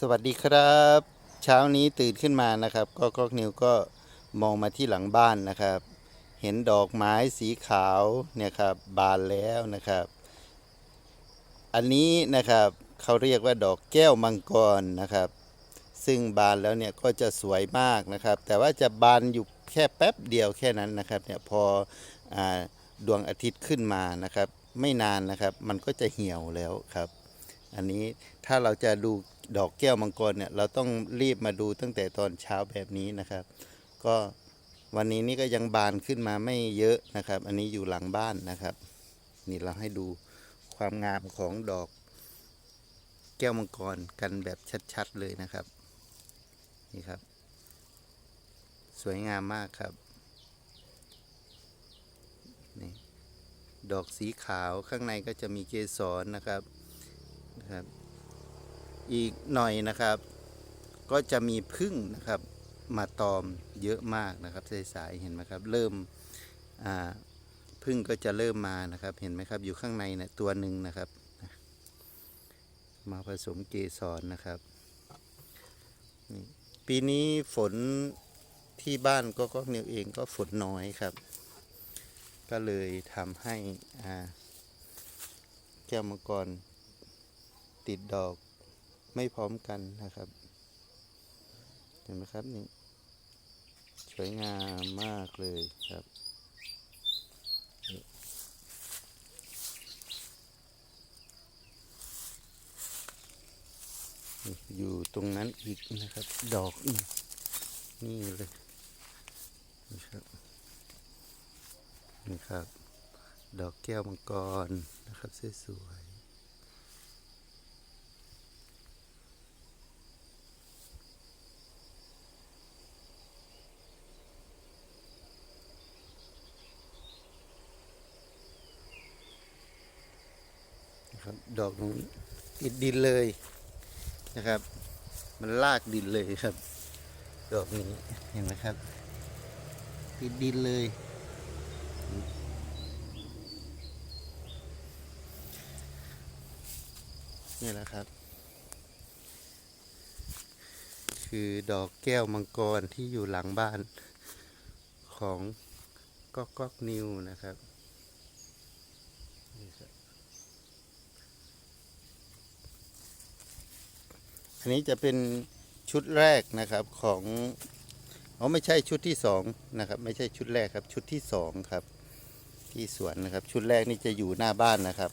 สวัสดีครับ เช้านี้ตื่นขึ้นมานะครับ ก็ก็นิวก็มองมาที่หลังบ้านนะครับ เห็นดอกไม้สีขาวเนี่ยครับบานแล้วนะครับ อันนี้นะครับเขาเรียกว่าดอกแก้วมังกรนะครับ ซึ่งบานแล้วเนี่ยก็จะสวยมากนะครับ แต่ว่าจะบานอยู่แค่แป๊บเดียวแค่นั้นนะครับเนี่ยพออดวงอาทิตย์ขึ้นมานะครับ ไม่นานนะครับ มันก็จะเหี่ยวแล้วครับ อันนี้ถ้าเราจะดูดอกแก้วมังกรเนี่ยเราต้องรีบมาดูตั้งแต่ตอนเช้าแบบนี้นะครับ ก็วันนี้นี่ก็ยังบานขึ้นมาไม่เยอะนะครับ อันนี้อยู่หลังบ้านนะครับ นี่เราให้ดูความงามของดอกแก้วมังกรกันแบบชัดๆเลยนะครับ นี่ครับ สวยงามมากครับนี่ดอกสีขาวข้างในก็จะมีเกสรนะครับ นะครับ อีกหน่อยนะครับ ก็จะมีพึ่งนะครับ มาตอมเยอะมากนะครับสายๆเห็นไหมครับ เริ่มพึ่งก็จะเริ่มมานะครับ เห็นไหมครับ อยู่ข้างในเนี่ยตัวหนึ่งนะครับ มาผสมเกสรนะครับ ปีนี้ฝนที่บ้านก็ก็นิวเองก็ฝนน้อยครับ ก็เลยทำให้แก้วมังกร ติดดอกไม่พร้อมกันนะครับ เห็นไหมครับนี่สวยงามมากเลยครับอยู่ตรงนั้นอีกนะครับ ดอกนี่นี่เลยนี่ครับนี่ครับ ดอกแก้วมังกรนะครับสวยๆ ครับ ดอกนู้นติดดินเลยนะครับ มันลากดินเลยครับ ดอกนี้เห็นไหมครับ ติดดินเลย นี่แหละครับ คือดอกแก้วมังกรที่อยู่หลังบ้านของก๊อกก๊อกนิวนะครับนี่ครับ อันนี้จะเป็นชุดแรกนะครับของอ๋อไม่ใช่ชุดที่สองนะครับ ไม่ใช่ชุดแรกครับ ชุดที่สองครับ ที่สวนนะครับ ชุดแรกนี่จะอยู่หน้าบ้านนะครับ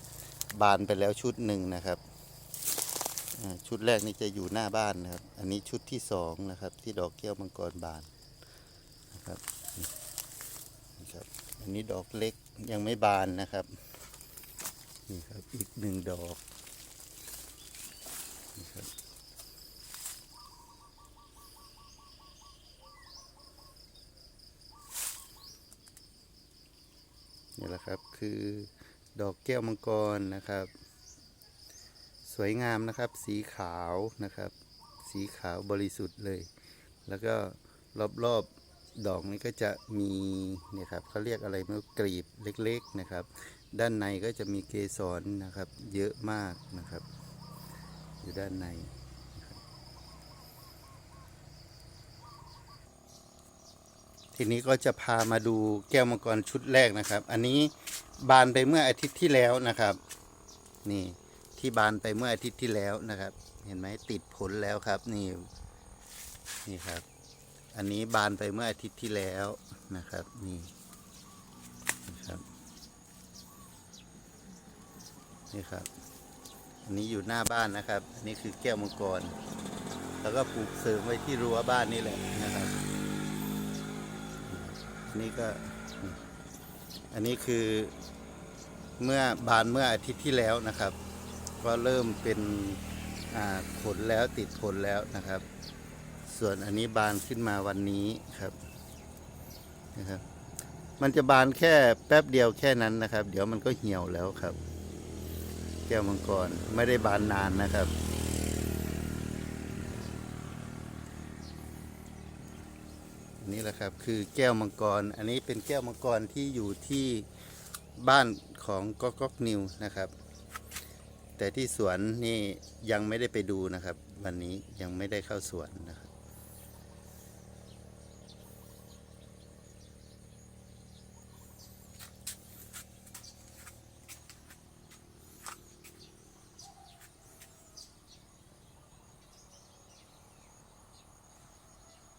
บานไปแล้วชุดหนึ่งนะครับชุดแรกนี่จะอยู่หน้าบ้านนะครับ อันนี้ชุดที่สองนะครับ ที่ดอกแก้วมังกรบานนะครับนี่ครับ อันนี้ดอกเล็กยังไม่บานนะครับนี่ครับอีกหนึ่งดอกนี่ครับ นี่แหละครับคือดอกแก้วมังกรนะครับ สวยงามนะครับ สีขาวนะครับ สีขาวบริสุทธิ์เลย แล้วก็รอบๆดอกนี้ก็จะมีเนี่ยครับเขาเรียกอะไรไม่รู้กรีบเล็กๆนะครับ ด้านในก็จะมีเกสรนะครับ เยอะมากนะครับ อยู่ด้านใน ทีนี้ก็จะพามาดูแก้วมังกรชุดแรกนะครับ อันนี้บานไปเมื่ออาทิตย์ที่แล้วนะครับ นี่ที่บานไปเมื่ออาทิตย์ที่แล้วนะครับ เห็นไหมติดผลแล้วครับนี่นี่ครับ อันนี้บานไปเมื่ออาทิตย์ที่แล้วนะครับนี่นะครับนี่ครับ อันนี้อยู่หน้าบ้านนะครับ อันนี้คือแก้วมังกร แล้วก็ปลูกเสริมไว้ที่รั้วบ้านนี่แหละนะครับ อันนี้ก็ อันนี้คือเมื่อบานเมื่ออาทิตย์ที่แล้วนะครับ ก็เริ่มเป็นผลแล้วติดผลแล้วนะครับ ส่วนอันนี้บานขึ้นมาวันนี้ครับนะครับ มันจะบานแค่แป๊บเดียวแค่นั้นนะครับ เดี๋ยวมันก็เหี่ยวแล้วครับ แก้วมังกรไม่ได้บานนานนะครับ นี่แหละครับ คือแก้วมังกร อันนี้เป็นแก้วมังกรที่อยู่ที่บ้านของก๊อกก๊อกนิวนะครับ แต่ที่สวนนี่ยังไม่ได้ไปดูนะครับ วันนี้ยังไม่ได้เข้าสวนนะครับ